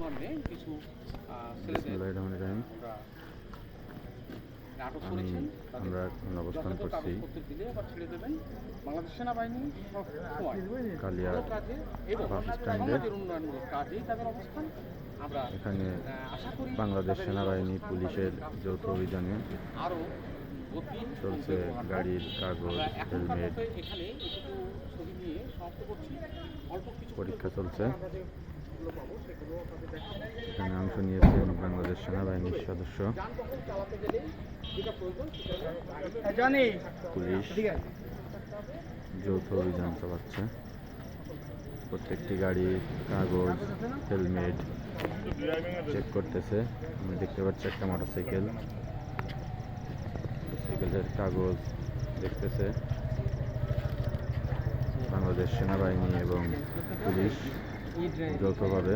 মর্মে কিছু ছেলেদের বিসমুল্লাহির রহমানির রহিম। আমরা আটক করেছেন আমরা এখন অবস্থান করছি। কাগজপত্র দিলে আবার ছেড়ে দেবেন। বাংলাদেশ সেনাবাহিনী কালিয়া বাস স্ট্যান্ডে এখানে বাংলাদেশ সেনাবাহিনী পুলিশের যৌথ অভিযানে আরও চলছে গাড়ির কাগজ হেলমেট পরীক্ষা চলছে। এখানে অংশ নিয়েছেন বাংলাদেশ সেনাবাহিনীর সদস্য। পুলিশ যৌথ অভিযান চালাচ্ছে। প্রত্যেকটি গাড়ি কাগজ হেলমেট চেক করতেছে। আমি দেখতে পাচ্ছি একটা মোটরসাইকেল সাইকেলের কাগজ দেখতেছে। বাংলাদেশ সেনাবাহিনী এবং পুলিশ। যৌথভাবে।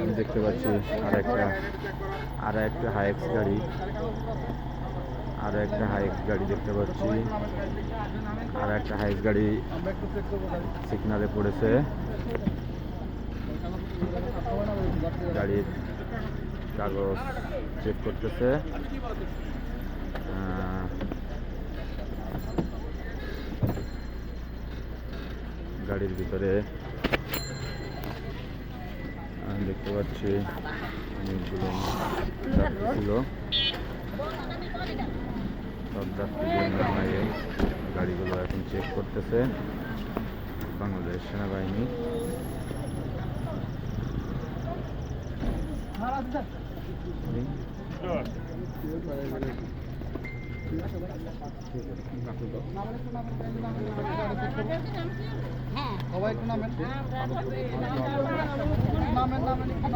আমি দেখতে পাচ্ছি আর একটা আর একটা হাইক্স গাড়ি। আর একটা হাইক্স গাড়ি দেখতে পাচ্ছি। আর একটা হাইক্স গাড়ি সিগনালে পড়েছে। গাড়ির কাগজ চেক করতেছে। গাড়ির ভিতরে আমি দেখতে পাচ্ছি অনেকগুলো ছিল। গাড়িগুলো এখন চেক করতেছে। বাংলাদেশ সেনাবাহিনী। সবাই একটু নামেন নামেন নামেন নামেন একটু